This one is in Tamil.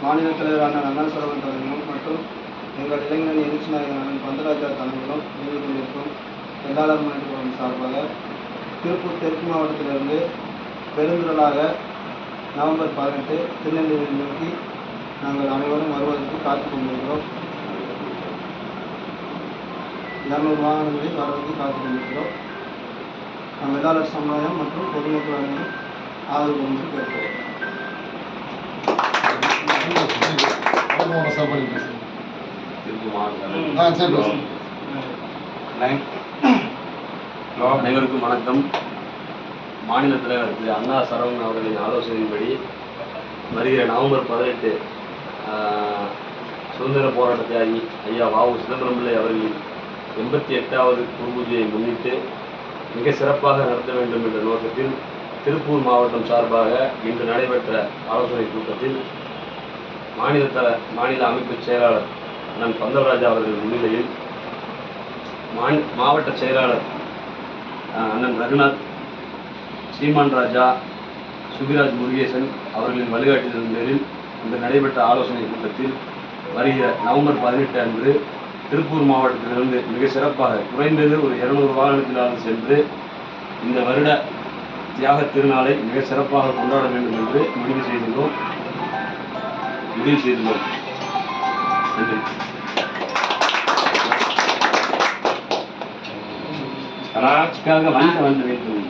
மாநில தலைவரான அண்ணா சரவணன் மற்றும் எங்கள் இளைஞரணி எழுச்சி நாயகனான பந்தராஜா தலைமையிலும் இயங்கி கொண்டிருக்கும் எல்லாளர் முன்னேற்ற சார்பாக திருப்பூர் தெற்கு மாவட்டத்திலிருந்து பெருந்திரளாக நவம்பர் பதினெட்டு திருநெல்வேலி நோக்கி நாங்கள் அனைவரும் வருவதற்கு காத்துக் கொண்டிருக்கிறோம். இரநூறு வாகனங்களில் வருவதற்கு காத்துக் கொண்டிருக்கிறோம். நம் எல்லாளர் சமுதாயம் மற்றும் பொதுமக்கள் அனைவரும் ஆதரவு கொண்டு கேட்கிறோம். திருப்பூர் மாவட்டம் ஆ சரி பேசுங்க ஹலோ. அனைவருக்கும் வணக்கம். மாநில தலைவர் திரு. அண்ணா சரவணன் அவர்களின் ஆலோசனையின்படி வருகிற நவம்பர் பதினெட்டு சுதந்திர போராட்ட தியாகி ஐயா வாவு சிதம்பரம் பிள்ளை அவர்களின் எண்பத்தி எட்டாவது குருபூஜையை முன்னிட்டு மிக சிறப்பாக நடத்த வேண்டும் என்ற நோக்கத்தில் திருப்பூர் மாவட்டம் சார்பாக இன்று நடைபெற்ற ஆலோசனை கூட்டத்தில் மாநில தல மாநில அமைப்பு செயலாளர் நம் பந்தவராஜா அவர்கள் முன்னிலையில் மாவட்ட செயலாளர் அண்ணன் ரகுநாத் சீமான் ராஜா சுபிராஜ் முருகேசன் அவர்களின் வழிகாட்டுதல் பேரில் இன்று நடைபெற்ற ஆலோசனை கூட்டத்தில் வருகிற நவம்பர் பதினெட்டு அன்று திருப்பூர் மாவட்டத்திலிருந்து மிக சிறப்பாக குறைந்தது ஒரு இருநூறு வாகனத்திலாவது சென்று இந்த வருட தியாக திருநாளை மிக சிறப்பாக கொண்டாட வேண்டும் என்று முடிவு செய்துள்ளோம். முடிவு செய்து நன்றி வந்து வந்து வேண்டும்.